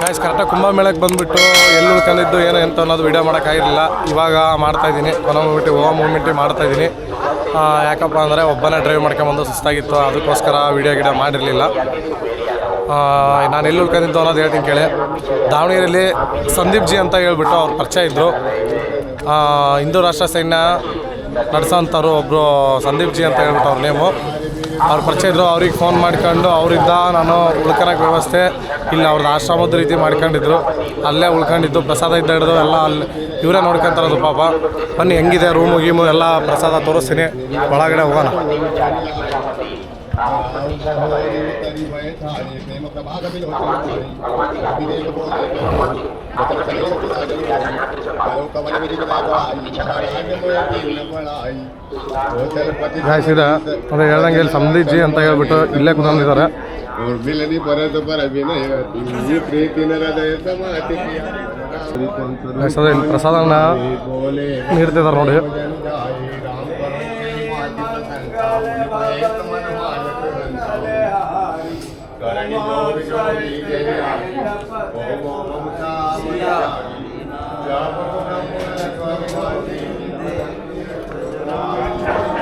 Guys ಕರೆಕ್ಟಾಗಿ ಕುಂಭಮೇಳಕ್ಕೆ ಬಂದುಬಿಟ್ಟು ಎಲ್ಲಿ ಉಳ್ಕೊಂಡಿದ್ದು, ಏನು ಎಂತ ಅನ್ನೋದು ವಿಡಿಯೋ ಮಾಡೋಕ್ಕಾಗಿರಲಿಲ್ಲ ಇವಾಗ ಮಾಡ್ತಾಯಿದ್ದೀನಿ ಕೊನೆ ಮೂಮೆಂಟ್ ಹೋಗೋ ಮೂಮೆಂಟಿ ಮಾಡ್ತಾಯಿದ್ದೀನಿ ಯಾಕಪ್ಪ ಅಂದರೆ ಒಬ್ಬನೇ ಡ್ರೈವ್ ಮಾಡ್ಕೊಂಬಂದು ಸುಸ್ತಾಗಿತ್ತು. ಅದಕ್ಕೋಸ್ಕರ ವೀಡಿಯೋ ಗಿಡ ಮಾಡಿರಲಿಲ್ಲ. ನಾನು ಎಲ್ಲಿ ಉಳ್ಕೊಂಡಿದ್ದು ಅನ್ನೋದು ಹೇಳ್ತೀನಿ ಕೇಳಿ. ದಾವಣಗೆರೆಯಲ್ಲಿ ಸಂದೀಪ್ ಜಿ ಅಂತ ಹೇಳ್ಬಿಟ್ಟು ಅವ್ರು ಪರಿಚಯ ಇದ್ದರು ಹಿಂದೂ ರಾಷ್ಟ್ರ ಸೈನ್ಯ ನಡೆಸೋಂಥವ್ರು ಒಬ್ಬರು ಸಂದೀಪ್ ಜಿ ಅಂತ ಹೇಳ್ಬಿಟ್ಟು ಅವ್ರ ನೇಮು ಅವ್ರು ಪರಿಚಯ ಇದ್ರು, ಅವ್ರಿಗೆ ಫೋನ್ ಮಾಡ್ಕೊಂಡು, ಅವರಿಂದ ನಾನು ಉಳ್ಕೊಳಕ್ಕೆ ವ್ಯವಸ್ಥೆ, ಇಲ್ಲಿ ಅವ್ರದ್ದು ಆಶ್ರಮದ ರೀತಿ ಮಾಡ್ಕೊಂಡಿದ್ರು. ಅಲ್ಲೇ ಉಳ್ಕೊಂಡಿದ್ದು, ಪ್ರಸಾದ ಇದ್ದ ಹಿಡಿದು ಎಲ್ಲ ಅಲ್ಲಿ ಇವರೇ ನೋಡ್ಕೊಂತಾರದು ಪಾಪ. ಬನ್ನಿ, ಹೆಂಗಿದೆ ರೂಮು ಗೀಮು ಎಲ್ಲ ಪ್ರಸಾದ ತೋರಿಸ್ತೀನಿ. ಒಳಗಡೆ ಹೋಗೋಣ. ಅದೇ ಹೇಳ್ದಂಗೆ ಇಲ್ಲಿ ಜಿ ಅಂತ ಹೇಳ್ಬಿಟ್ಟು ಇಲ್ಲೇ ಕುತ್ಕೊಂಡಿದ್ದಾರೆ. ಪ್ರಸಾದ ಪ್ರಸಾದನ ನೀಡ್ತಿದ್ದಾರೆ ನೋಡಿ.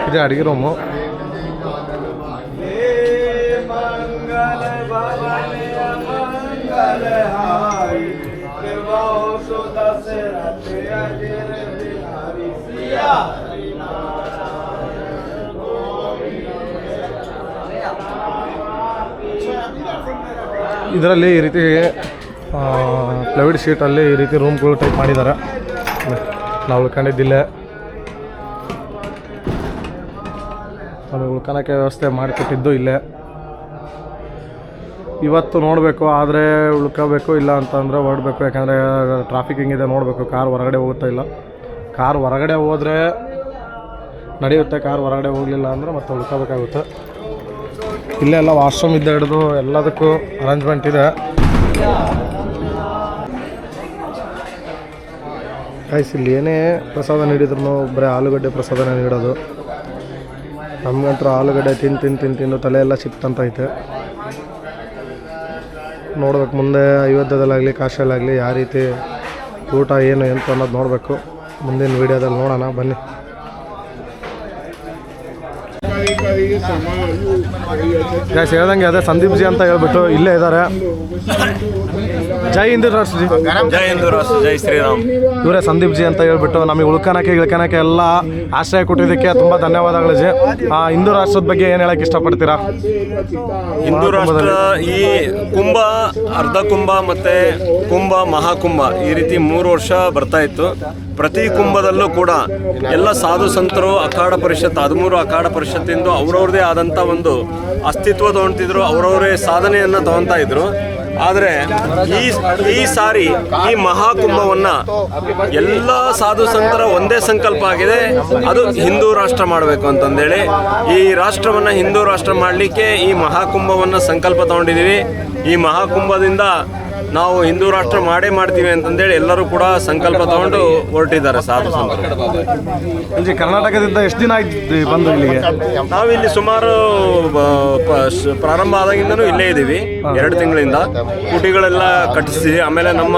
ಇದೆ ಅಡುಗೆ ರೂಮು ಇದರಲ್ಲಿ ಈ ರೀತಿ ಪ್ಲೈವುಡ್ ಶೀಟಲ್ಲಿ ಈ ರೀತಿ ರೂಮ್ಗಳು ಟೈಪ್ ಮಾಡಿದ್ದಾರೆ. ನಾವು ಉಳ್ಕೊಂಡಿದ್ದಿಲ್ಲೇ ನಮಗೆ ಉಳ್ಕೊಳಕ್ಕೆ ವ್ಯವಸ್ಥೆ ಮಾಡಿಕೊಟ್ಟಿದ್ದು ಇಲ್ಲೇ. ಇವತ್ತು ನೋಡಬೇಕು, ಆದರೆ ಉಳ್ಕೋಬೇಕು ಇಲ್ಲ ಅಂತಂದರೆ ಹೊರಡಬೇಕು, ಯಾಕಂದರೆ ಟ್ರಾಫಿಕ್ ಹಿಂಗಿದೆ, ನೋಡಬೇಕು ಕಾರ್ ಹೊರಗಡೆ ಹೋಗುತ್ತಾ ಇಲ್ಲ. ಕಾರ್ ಹೊರಗಡೆ ಹೋದರೆ ನಡೆಯುತ್ತೆ ಕಾರ್ ಹೊರಗಡೆ ಹೋಗಲಿಲ್ಲ ಅಂದರೆ ಮತ್ತೆ ಉಳ್ಕೋಬೇಕಾಗುತ್ತೆ. ಇಲ್ಲೇ ಎಲ್ಲ ವಾಶ್ರೂಮ್ ಇದ್ದ ಹಿಡಿದು ಎಲ್ಲದಕ್ಕೂ ಅರೇಂಜ್ಮೆಂಟ್ ಇದೆ. ಗೈಸ್ ಇಲ್ಲಿ ಏನೇ ಪ್ರಸಾದ ನೀಡಿದ್ರು ಬರೀ ಆಲೂಗಡ್ಡೆ ಪ್ರಸಾದನ ನೀಡೋದು. ನಮ್ಗಂತೂ ಆಲೂಗಡ್ಡೆ ತಿಂದು ತಿಂದು ತಿಂದು ತಿಂದು ತಲೆ ಎಲ್ಲ ನೋಡ್ಬೇಕು ಮುಂದೆ ಅಯೋಧ್ಯದಲ್ಲಾಗಲಿ, ಕಾಶಿಯಲ್ಲಾಗಲಿ, ಯಾವ ರೀತಿ ಊಟ, ಏನು, ಎಂತ ಅನ್ನೋದು ನೋಡಬೇಕು. ಮುಂದಿನ ವೀಡಿಯೋದಲ್ಲಿ ನೋಡೋಣ, ಬನ್ನಿ. ಗ್ಯಾಸ್ ಹೇಳ್ದಂಗೆ ಅದೇ ಸಂದೀಪ್ ಜಿ ಅಂತ ಹೇಳ್ಬಿಟ್ಟು ಇಲ್ಲೇ ಇದ್ದಾರೆ. ಜೈ ಹಿಂದೂ ರಾಷ್ಟ್ರ ಜಿ ಜೈ ಹಿಂದೂ ರಾಷ್ಟ್ರ ಜೈ ಶ್ರೀರಾಮ್. ಇವರೇ ಸಂದೀಪ್ ಜಿ ಅಂತ ಹೇಳ್ಬಿಟ್ಟು ನಮಗೆ ಉಳ್ಕನಕ್ಕೆ ಇಳ್ಕನಕ್ಕೆ ಎಲ್ಲ ಆಶ್ರಯ ಕೊಟ್ಟಿದ್ದಕ್ಕೆ ತುಂಬ ಧನ್ಯವಾದಗಳು ಜಿ. ಆ, ಹಿಂದೂ ರಾಷ್ಟ್ರದ ಬಗ್ಗೆ ಏನು ಹೇಳಕ್ಕೆ ಇಷ್ಟಪಡ್ತೀರಾ? ಹಿಂದೂ ರಾಷ್ಟ್ರ ಈ ಕುಂಭ ಅರ್ಧ ಕುಂಭ ಮತ್ತೆ ಕುಂಭ ಮಹಾಕುಂಭ ಈ ರೀತಿ ಮೂರು ವರ್ಷ ಬರ್ತಾ ಇತ್ತು. ಪ್ರತಿ ಕುಂಭದಲ್ಲೂ ಕೂಡ ಎಲ್ಲ ಸಾಧು ಸಂತರು ಅಖಾಡ ಪರಿಷತ್ ಹದಿಮೂರು ಅಖಾಡ ಪರಿಷತ್ತಿಂದು ಅವ್ರವ್ರದೇ ಆದಂಥ ಒಂದು ಅಸ್ತಿತ್ವ ತೊಗೊಳ್ತಿದ್ರು ಅವರವರೇ ಸಾಧನೆಯನ್ನು ತಗೊಂತಾ ಇದ್ರು. ಆದರೆ ಈ ಈ ಸಾರಿ ಈ ಮಹಾಕುಂಭವನ್ನು ಎಲ್ಲ ಸಾಧು ಸಂತರ ಒಂದೇ ಸಂಕಲ್ಪ ಆಗಿದೆ, ಅದು ಹಿಂದೂ ರಾಷ್ಟ್ರ ಮಾಡಬೇಕು ಅಂತಂದೇಳಿ. ಈ ರಾಷ್ಟ್ರವನ್ನು ಹಿಂದೂ ರಾಷ್ಟ್ರ ಮಾಡಲಿಕ್ಕೆ ಈ ಮಹಾಕುಂಭವನ್ನು ಸಂಕಲ್ಪ ತಗೊಂಡಿದ್ದೀವಿ ಈ ಮಹಾಕುಂಭದಿಂದ ನಾವು ಹಿಂದೂ ರಾಷ್ಟ್ರ ಮಾಡೇ ಮಾಡ್ತೀವಿ ಅಂತಂದೇಳಿ ಎಲ್ಲರೂ ಕೂಡ ಸಂಕಲ್ಪ ತಗೊಂಡು ಹೊರಟಿದ್ದಾರೆ ಸಾಧು ಸಂತರು. ಇಲ್ಲಿ ಕರ್ನಾಟಕದಿಂದ ಎಷ್ಟು ದಿನ ಆಯ್ತು ಬಂದು ಇಲ್ಲಿಗೆ? ನಾವಿಲ್ಲಿ ಸುಮಾರು ಬ- ಪ- ಶ- ಪ್ರಾರಂಭ ಆದಾಗಿಂದನೂ ಇಲ್ಲೇ ಇದ್ದೀವಿ ಎರಡು ತಿಂಗಳಿಂದ. ಕುಟಿಗಳೆಲ್ಲ ಕಟ್ಟಿಸಿ ಆಮೇಲೆ ನಮ್ಮ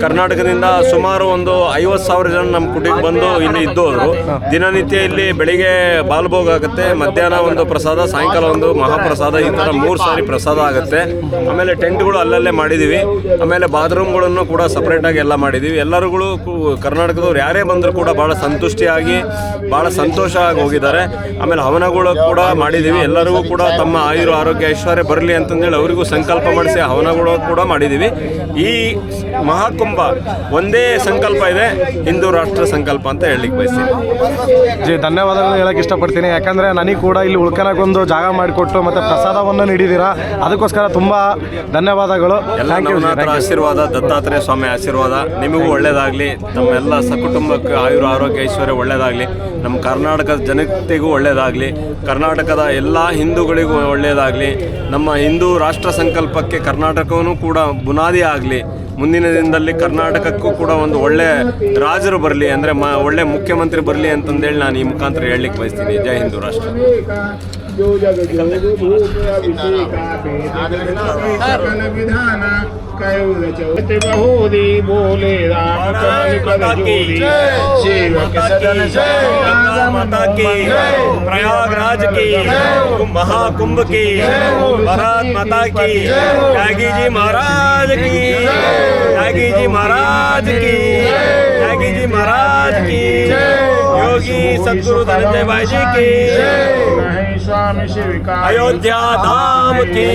ಕರ್ನಾಟಕದಿಂದ ಸುಮಾರು ಒಂದು ಐವತ್ತು ಸಾವಿರ ಜನ ನಮ್ಮ ಕುಟಿಗೆ ಬಂದು ಇಲ್ಲಿ ಇದ್ದೋರು ದಿನನಿತ್ಯ ಇಲ್ಲಿ ಬೆಳಿಗ್ಗೆ ಬಾಲ್ಭೋಗ ಆಗುತ್ತೆ ಮಧ್ಯಾಹ್ನ ಒಂದು ಪ್ರಸಾದ ಸಾಯಂಕಾಲ ಒಂದು ಮಹಾಪ್ರಸಾದ ಈ ಥರ ಮೂರು ಸಾರಿ ಪ್ರಸಾದ ಆಗುತ್ತೆ. ಆಮೇಲೆ ಟೆಂಟ್ಗಳು ಅಲ್ಲಲ್ಲೇ ಮಾಡಿದ್ದೀವಿ. ಆಮೇಲೆ ಬಾತ್ರೂಮ್ಗಳನ್ನು ಕೂಡ ಸಪ್ರೇಟಾಗಿ ಎಲ್ಲ ಮಾಡಿದ್ದೀವಿ ಎಲ್ಲರುಗಳು ಕರ್ನಾಟಕದವ್ರು ಯಾರೇ ಬಂದರೂ ಕೂಡ ಭಾಳ ಸಂತುಷ್ಟಿಯಾಗಿ ಭಾಳ ಸಂತೋಷ ಆಗಿ ಹೋಗಿದ್ದಾರೆ. ಆಮೇಲೆ ಹವನಗಳು ಕೂಡ ಮಾಡಿದ್ದೀವಿ ಎಲ್ಲರಿಗೂ ಕೂಡ ತಮ್ಮ ಆಯುರು ಆರೋಗ್ಯ ಐಶ್ವರ್ಯ ಬರಲಿ ಅಂತಂದೇಳಿ ಅವರಿಗೂ ಸಂಕಲ್ಪ ಮಾಡಿಸಿ ಹವನಗಳು ಕೂಡ ಮಾಡಿದ್ದೀವಿ ಈ ಮಹಾಕುಂಭ ಒಂದೇ ಸಂಕಲ್ಪ ಇದೆ ಹಿಂದೂ ರಾಷ್ಟ್ರ ಸಂಕಲ್ಪ ಅಂತ ಹೇಳಲಿಕ್ಕೆ ಬಯಸ್ತೀನಿ. ಜಿ ಧನ್ಯವಾದಗಳು ಹೇಳಕ್ಕೆ ಇಷ್ಟಪಡ್ತೀನಿ. ಯಾಕಂದರೆ ನನಗೆ ಕೂಡ ಇಲ್ಲಿ ಉಳ್ಕೊಳಕ್ಕೊಂದು ಜಾಗ ಮಾಡಿಕೊಟ್ಟು ಮತ್ತು ಪ್ರಸಾದವನ್ನು ನೀಡಿದ್ದೀರಾ ಅದಕ್ಕೋಸ್ಕರ ತುಂಬ ಧನ್ಯವಾದಗಳು. ಎಲ್ಲ ನವನಾಥರ ಆಶೀರ್ವಾದ ದತ್ತಾತ್ರೇಯ ಸ್ವಾಮಿ ಆಶೀರ್ವಾದ ನಿಮಗೂ ಒಳ್ಳೇದಾಗಲಿ ತಮ್ಮೆಲ್ಲ ಸಕುಟುಂಬಕ್ಕೆ ಆಯುರ ಆರೋಗ್ಯ ಐಶ್ವರ್ಯ ಒಳ್ಳೇದಾಗಲಿ. ನಮ್ಮ ಕರ್ನಾಟಕದ ಜನತೆಗೂ ಒಳ್ಳೆಯದಾಗಲಿ ಕರ್ನಾಟಕದ ಎಲ್ಲ ಹಿಂದೂಗಳಿಗೂ ಒಳ್ಳೆಯದಾಗಲಿ ನಮ್ಮ ಹಿಂದೂ ರಾಷ್ಟ್ರ ಸಂಕಲ್ಪಕ್ಕೆ ಕರ್ನಾಟಕವೂ ಕೂಡ ಬುನಾದಿ ಆಗಲಿ, ಮುಂದಿನ ದಿನದಲ್ಲಿ ಕರ್ನಾಟಕಕ್ಕೂ ಕೂಡ ಒಂದು ಒಳ್ಳೆ ರಾಜರು ಬರಲಿ, ಅಂದರೆ ಒಳ್ಳೆ ಮುಖ್ಯಮಂತ್ರಿ ಬರಲಿ ಅಂತಂದೇಳಿ ನಾನು ಈ ಮುಖಾಂತರ ಹೇಳಲಿಕ್ಕೆ ಬಯಸ್ತೀನಿ. ಜೈ ಹಿಂದೂ ರಾಷ್ಟ್ರ. जो जग जोग भूप अभिषेका विधान बहोदी बोले राम पद सेवक सदन माता की प्रयागराज की महाकुंभ की भारत माता की त्यागी जी महाराज की त्यागी जी महाराज की त्यागी जी महाराज की योगी सदगुरु धनंजय भाई जी की स्वामी शिविका अयोध्या धाम की